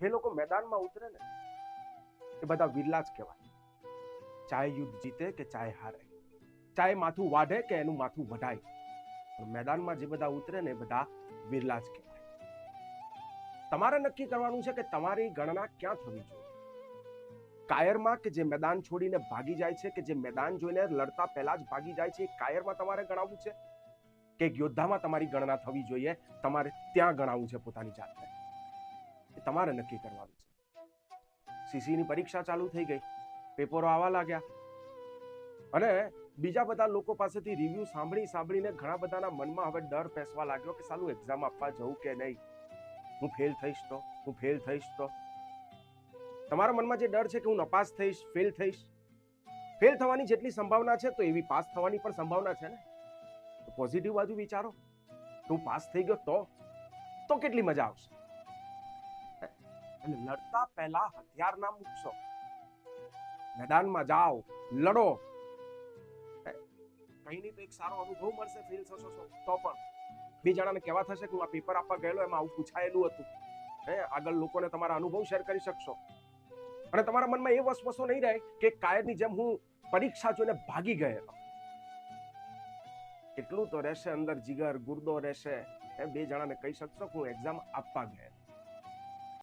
જે લોકો મેદાનમાં ઉતરે ને, એ બધા વિરલા જ કહેવાય. ચાહે યુદ્ધ જીતે કે ચાહે હારે? ચાહે માથું વાઢે કે એનું માથું વઢાય? પણ મેદાનમાં જે બધા ઉતરે ને એ બધા વિરલા જ કહેવાય. તમારે નક્કી કરવાનું છે કે તમારી ગણના ક્યાં થવી જોઈએ? કાયરમાં કે જે મેદાન છોડીને ભાગી જાય છે કે જે મેદાન જોઈને લડતા પહેલા જ ભાગી જાય છે કાયરમાં તમારે ગણાવવું છે? કે યોદ્ધામાં તમારી ગણના થવી જોઈએ, તમારે ત્યાં ગણાવવું છે પોતાની જાતને? તમારે નક્કી કરવાનું છે. સીસીની પરીક્ષા ચાલુ થઈ ગઈ. પેપરો આવવા લાગ્યા. અને બીજા બધા લોકો પાસેથી રિવ્યુ સાંભળી સાંભળીને ઘણા બધાના મનમાં હવે ડર પેસવા લાગ્યો કે સાલું એક્ઝામ આપવા જવું કે નહીં? હું ફેલ થઈશ તો? હું ફેલ થઈશ તો? તમારા મનમાં જે ડર છે કે હું નપાસ થઈશ ફેલ થઈશ? ફેલ થવાની જેટલી સંભાવના છે તો એવી પાસ થવાની પણ સંભાવના છે ને? પોઝિટિવ બાજુ વિચારો. તો પાસ થઈ ગયો તો? તો કેટલી મજા આવશે? એટલે લડતા પહેલા હથિયાર ના મૂકશો મેદાનમાં જાઓ, લડો. કંઈ નહીં તો એક સારો અનુભવ મળશે ફેલ થશો તો પણ. બે જણાને કહેવા થશે કે હું આ પેપર આપવા ગયેલો, એમાં આવું પૂછાયેલું હતું. હે, આગળ લોકોને તમારા અનુભવ શેર કરી શકશો. અને તમારા મનમાં એ વસવસો નહીં રહે કે કાયરની જેમ હું પરીક્ષા જોઈને ભાગી ગયેલો. એટલું તો રહેશે અંદર, જીગર, ગુર્દો રહેશે. એ બે જણાને કહી શકશો કે હું એક્ઝામ આપવા ગયેલો.